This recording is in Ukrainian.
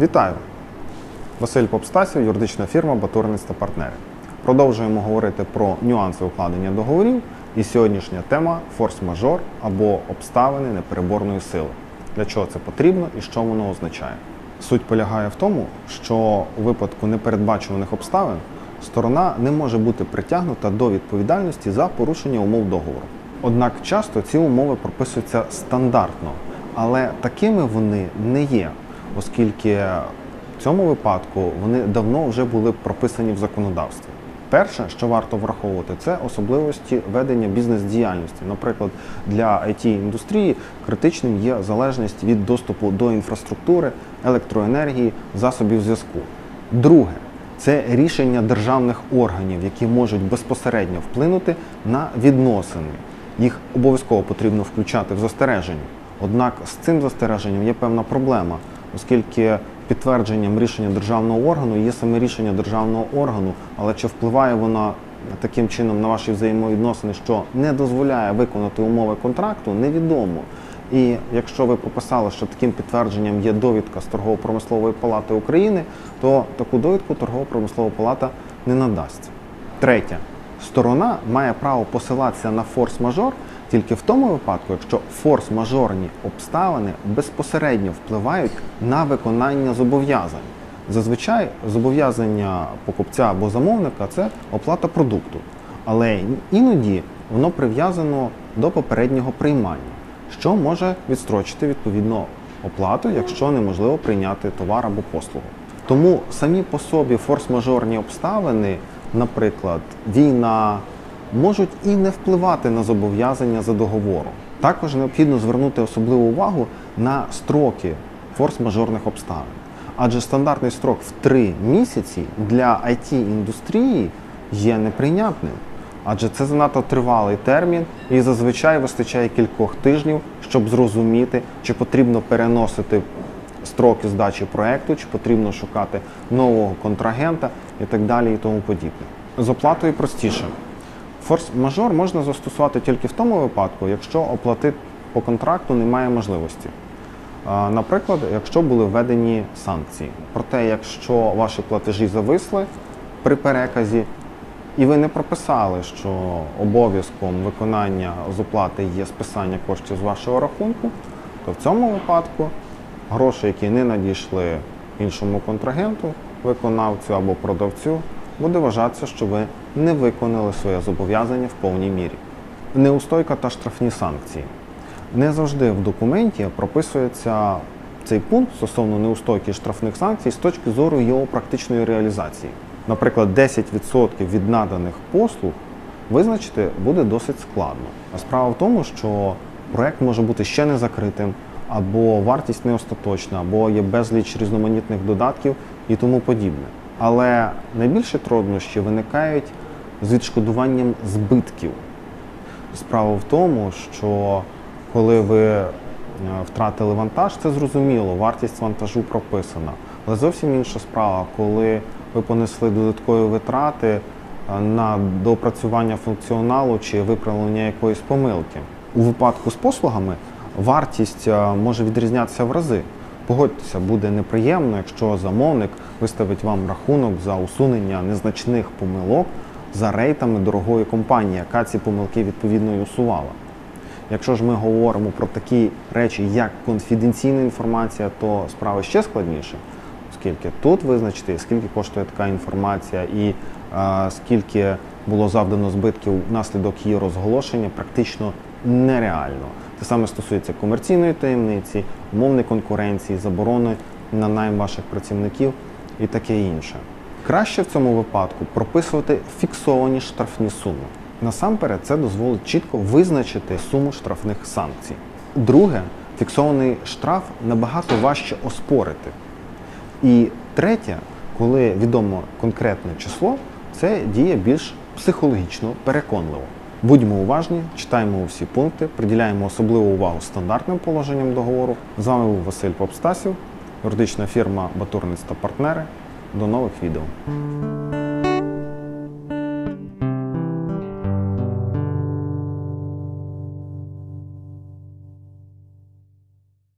Вітаю! Василь Попстасів, юридична фірма Батурництво та партнери. Продовжуємо говорити про нюанси укладення договорів. І сьогоднішня тема форс-мажор або обставини непереборної сили. Для чого це потрібно і що воно означає? Суть полягає в тому, що у випадку непередбачуваних обставин сторона не може бути притягнута до відповідальності за порушення умов договору. Однак часто ці умови прописуються стандартно, але такими вони не є, оскільки в цьому випадку вони давно вже були прописані в законодавстві. Перше, що варто враховувати, це особливості ведення бізнес-діяльності. Наприклад, для it індустрії критичним є залежність від доступу до інфраструктури, електроенергії, засобів зв'язку. Друге це рішення державних органів, які можуть безпосередньо вплинути на відносини. Їх обов'язково потрібно включати в застереження. Однак з цим застереженням є певна проблема, оскільки підтвердженням рішення державного органу є саме рішення державного органу, але чи впливає воно таким чином на ваші взаємовідносини, що не дозволяє виконати умови контракту, невідомо. І якщо ви прописали, що таким підтвердженням є довідка з торгово-промислової палати України, то таку довідку торгово-промислова палата не надасть. Третє, сторона має право посилатися на форс-мажор тільки в тому випадку, якщо форс-мажорні обставини безпосередньо впливають на виконання зобов'язань. Зазвичай зобов'язання покупця або замовника це оплата продукту, але іноді воно прив'язано до попереднього приймання, що може відстрочити відповідно оплату, якщо неможливо прийняти товар або послугу. Тому самі по собі форс-мажорні обставини, наприклад, війна, можуть і не впливати на зобов'язання за договором. Також необхідно звернути особливу увагу на строки форс-мажорних обставин. Адже стандартний строк в 3 місяці для it індустрії є неприйнятним. Адже це занадто тривалий термін і зазвичай вистачає кількох тижнів, щоб зрозуміти, чи потрібно переносити строки здачі проекту, чи потрібно шукати нового контрагента і так далі, і тому подібне. З оплатою простіше. Форс-мажор можна застосувати тільки в тому випадку, якщо оплатити по контракту немає можливості. Наприклад, якщо були введені санкції. Проте, якщо ваші платежі зависли при переказі, і ви не прописали, що обов'язком виконання з оплати є списання коштів з вашого рахунку, то в цьому випадку гроші, які не надійшли іншому контрагенту, виконавцю або продавцю, буде вважатися, що ви не виконали своє зобов'язання в повній мірі. Неустойка та штрафні санкції. Не завжди в документі прописується цей пункт стосовно неустойки штрафних санкцій з точки зору його практичної реалізації. Наприклад, 10% від наданих послуг визначити буде досить складно. А справа в тому, що проект може бути ще не закритим, або вартість не остаточна, або є безліч різноманітних додатків і тому подібне. Але найбільші труднощі виникають з відшкодуванням збитків. Справа в тому, що коли ви е, втратили вантаж, це зрозуміло, вартість вантажу прописана. Але зовсім інша справа, коли ви понесли додаткові витрати е, на доопрацювання функціоналу чи виправлення якоїсь помилки. У випадку з послугами вартість е, може відрізнятися в рази. Погодьтеся, буде неприємно, якщо замовник виставить вам рахунок за усунення незначних помилок за рейтами дорогої компанії, яка ці помилки відповідно і усувала. Якщо ж ми говоримо про такі речі, як конфіденційна інформація, то справа ще складніше, оскільки тут визначити, скільки коштує така інформація і е, скільки було завдано збитків внаслідок її розголошення, практично нереально. Те саме стосується комерційної таємниці, умовної конкуренції, заборони на найм ваших працівників і таке інше. Краще в цьому випадку прописувати фіксовані штрафні суми. Насамперед, це дозволить чітко визначити суму штрафних санкцій. Друге, фіксований штраф набагато важче оспорити. І третє, коли відомо конкретне число, це діє більш психологічно переконливо. Будьмо уважні, читаємо усі пункти, приділяємо особливу увагу стандартним положенням договору. З вами був Василь Попстасів, юридична фірма Батурниць та партнери. До нових відео.